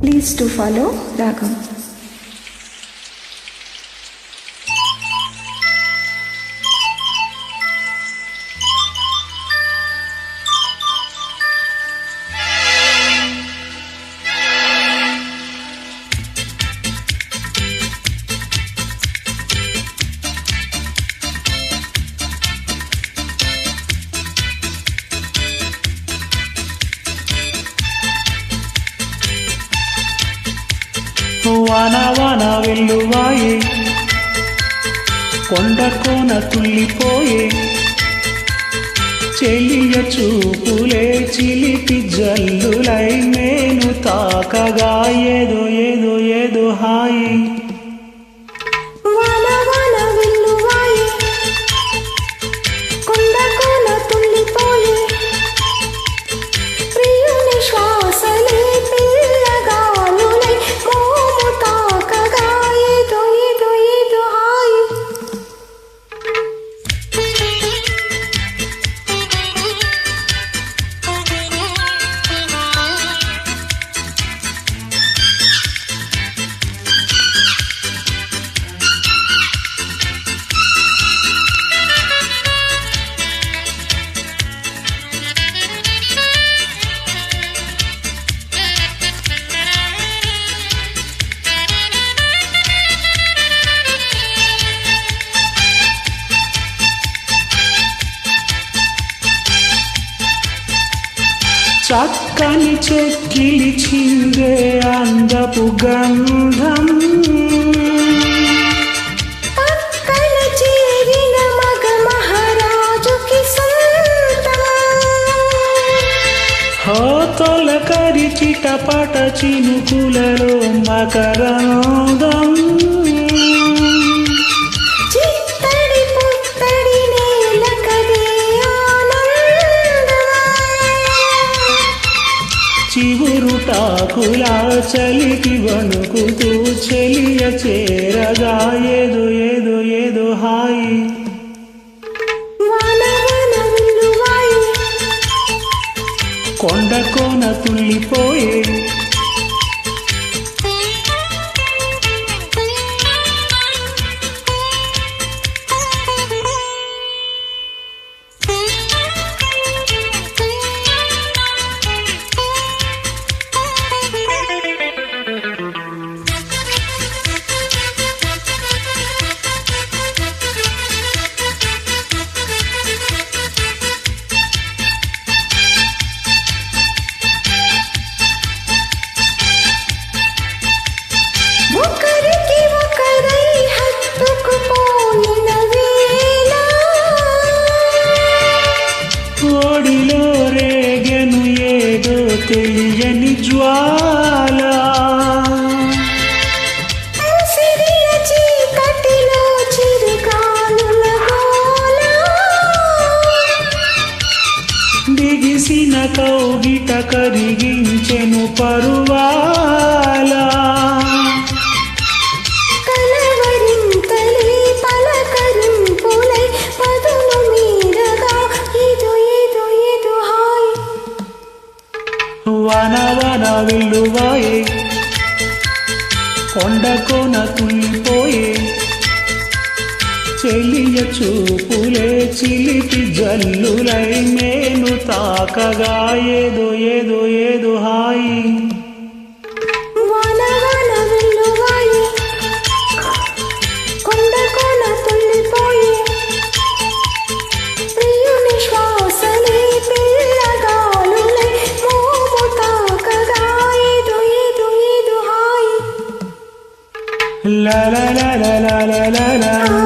Please do follow Ragam. వాన వాన వెల్లువాయే కొండ కోన తుల్లిపోయే. చెలియ చూపులే చక్కని చెక్కిలి చిందే అందపు గంధం. తొలకరి చిటపట చినుకులలో మకరందం. చివురుటాకులా చలికి వణుకుతూ చెలియ చేరగా ఏదో ఏదో ఏదో హాయి. కొండ కోన తుల్లిపోయే బిగిసిన కౌగిట కరిగించెను పరువాల. వన వన వెల్లువాయే కొండ కోన తుల్లిపోయే. చెలియ చూపులే చిలిపి జల్లులై మేను తాకగా. ఏదో ఏదో ఏదో హాయి. ఏదో hi. La la la la la